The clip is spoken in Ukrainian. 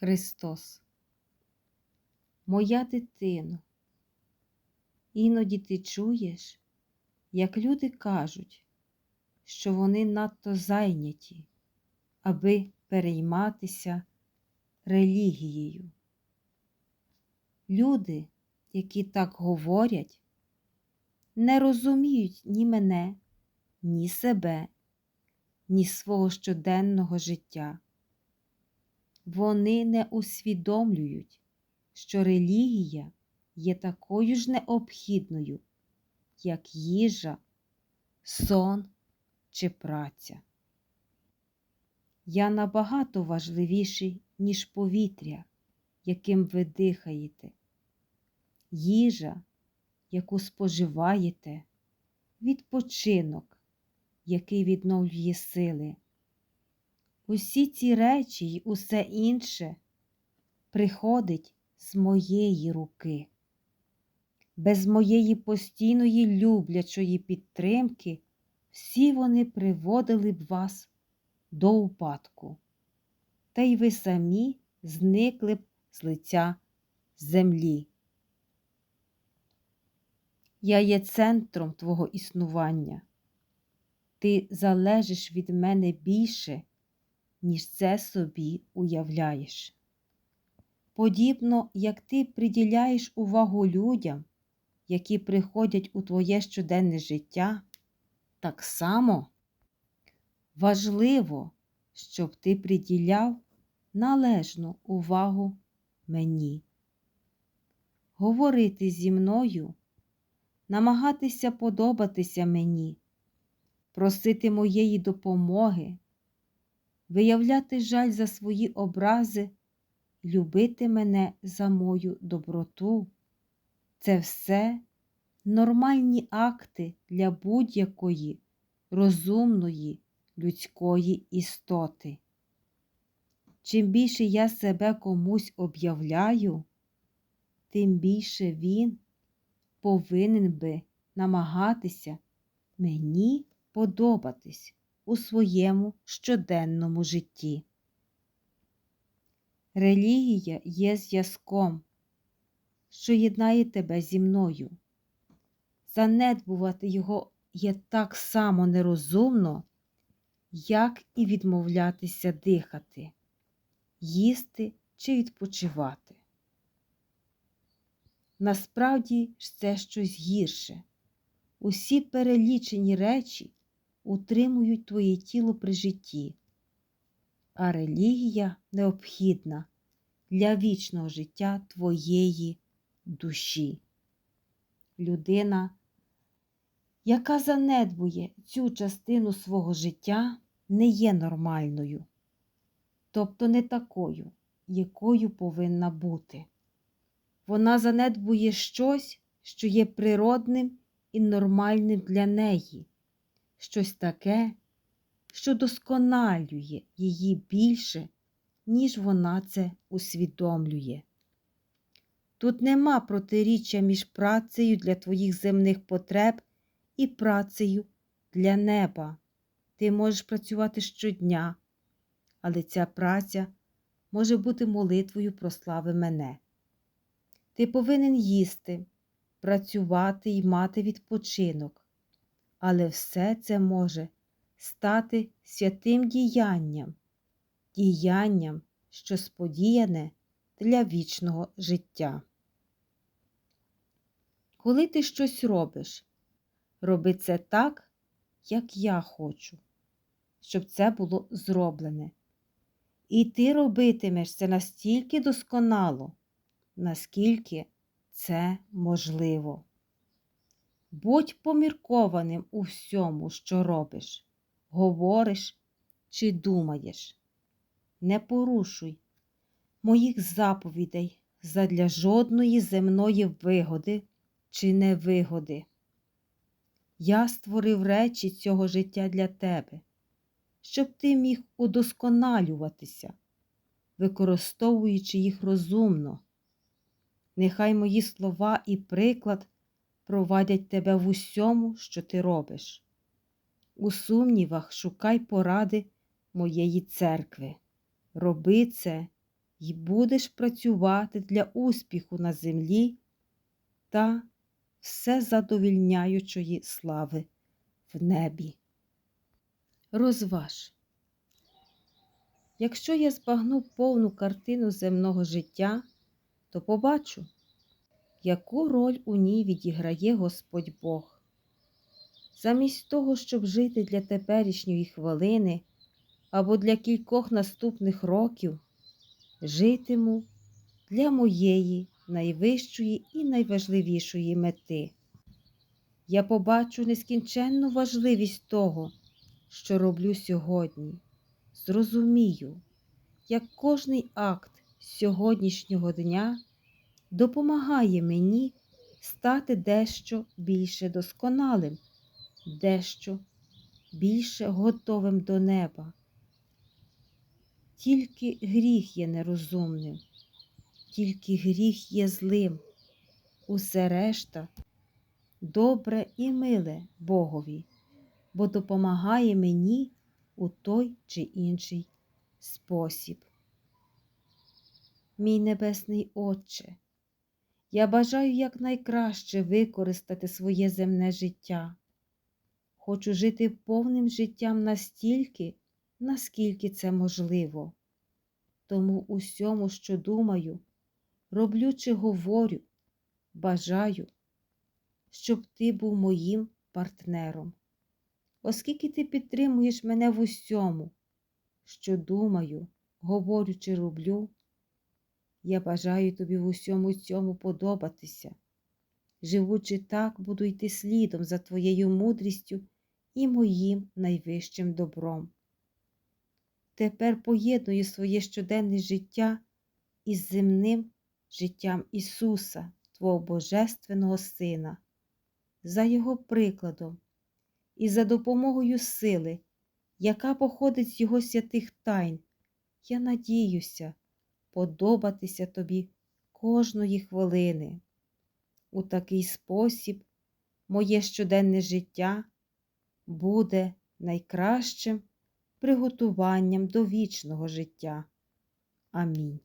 Христос. Моя дитино, іноді ти чуєш, як люди кажуть, що вони надто зайняті, аби перейматися релігією. Люди, які так говорять, не розуміють ні мене, ні себе, ні свого щоденного життя. Вони не усвідомлюють, що релігія є такою ж необхідною, як їжа, сон чи праця. Я набагато важливіший, ніж повітря, яким ви дихаєте, їжа, яку споживаєте, відпочинок, який відновлює сили. Усі ці речі й усе інше приходить з моєї руки. Без моєї постійної люблячої підтримки всі вони приводили б вас до упадку, та й ви самі зникли б з лиця землі. Я є центром твого існування. Ти залежиш від мене більше, ніж це собі уявляєш. Подібно, як ти приділяєш увагу людям, які приходять у твоє щоденне життя, так само важливо, щоб ти приділяв належну увагу мені. Говорити зі мною, намагатися подобатися мені, просити моєї допомоги, виявляти жаль за свої образи, любити мене за мою доброту. Це все нормальні акти для будь-якої розумної людської істоти. Чим більше я себе комусь об'являю, тим більше він повинен би намагатися мені подобатись у своєму щоденному житті. Релігія є зв'язком, що єднає тебе зі мною. Занедбувати його є так само нерозумно, як і відмовлятися дихати, їсти чи відпочивати. Насправді ж це щось гірше. Усі перелічені речі утримують твоє тіло при житті, а релігія необхідна для вічного життя твоєї душі. Людина, яка занедбує цю частину свого життя, не є нормальною, тобто не такою, якою повинна бути. Вона занедбує щось, що є природним і нормальним для неї, щось таке, що досконалює її більше, ніж вона це усвідомлює. Тут нема протиріччя між працею для твоїх земних потреб і працею для неба. Ти можеш працювати щодня, але ця праця може бути молитвою про слави мене. Ти повинен їсти, працювати і мати відпочинок, але все це може стати святим діянням, діянням, що сподіяне для вічного життя. Коли ти щось робиш, роби це так, як я хочу, щоб це було зроблене. І ти робитимеш це настільки досконало, наскільки це можливо. Будь поміркованим у всьому, що робиш, говориш чи думаєш. Не порушуй моїх заповідей задля жодної земної вигоди чи невигоди. Я створив речі цього життя для тебе, щоб ти міг удосконалюватися, використовуючи їх розумно. Нехай мої слова і приклад провадять тебе в усьому, що ти робиш. У сумнівах шукай поради моєї церкви. Роби це й будеш працювати для успіху на землі та всезадовільняючої слави в небі. Розваж. Якщо я збагну повну картину земного життя, то побачу, яку роль у ній відіграє Господь Бог. Замість того, щоб жити для теперішньої хвилини або для кількох наступних років, житиму для моєї найвищої і найважливішої мети. Я побачу нескінченну важливість того, що роблю сьогодні. Зрозумію, як кожний акт сьогоднішнього дня допомагає мені стати дещо більше досконалим, дещо більше готовим до неба. Тільки гріх є нерозумним, тільки гріх є злим, усе решта добре і миле Богові, бо допомагає мені у той чи інший спосіб. Мій Небесний Отче, я бажаю якнайкраще використати своє земне життя. Хочу жити повним життям настільки, наскільки це можливо. Тому усьому, що думаю, роблю чи говорю, бажаю, щоб ти був моїм партнером. Оскільки ти підтримуєш мене в усьому, що думаю, говорю чи роблю, я бажаю тобі в усьому цьому подобатися. Живучи так, буду йти слідом за твоєю мудрістю і моїм найвищим добром. Тепер поєдную своє щоденне життя із земним життям Ісуса, Твого Божественного Сина, за Його прикладом і за допомогою сили, яка походить з Його святих тайн, я надіюся подобатися тобі кожної хвилини. У такий спосіб моє щоденне життя буде найкращим приготуванням до вічного життя. Амінь.